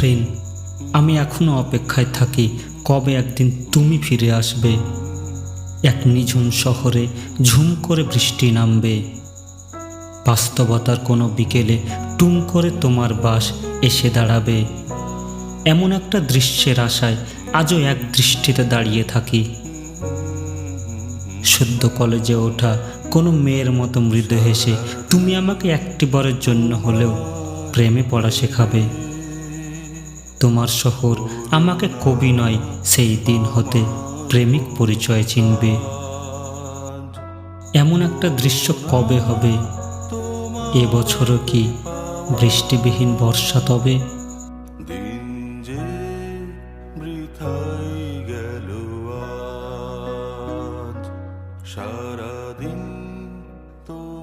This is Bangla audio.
আফরিন আমি এখনও অপেক্ষায় থাকি কবে একদিন তুমি ফিরে আসবে। এক নিঝুম শহরে ঝুম করে বৃষ্টি নামবে। বাস্তবতার কোনো বিকেলে টুম করে তোমার বাস এসে দাঁড়াবে। এমন একটা দৃশ্যের আশায় আজও এক দৃষ্টিতে দাঁড়িয়ে থাকি। সদ্য কলেজে ওঠা কোনো মেয়ের মতো মৃদু হেসে, তুমি আমাকে একটি একটিবারের জন্য হলেও প্রেমে পড়া শেখাবে। তোমার শহর আমাকে কবি নয়, সেই দিন হতে প্রেমিক পরিচয় চিনবে। এমন একটা দৃশ্য কবে হবে? এবছরও কি বৃষ্টিবিহীন বর্ষা তবে? সারাদিন তো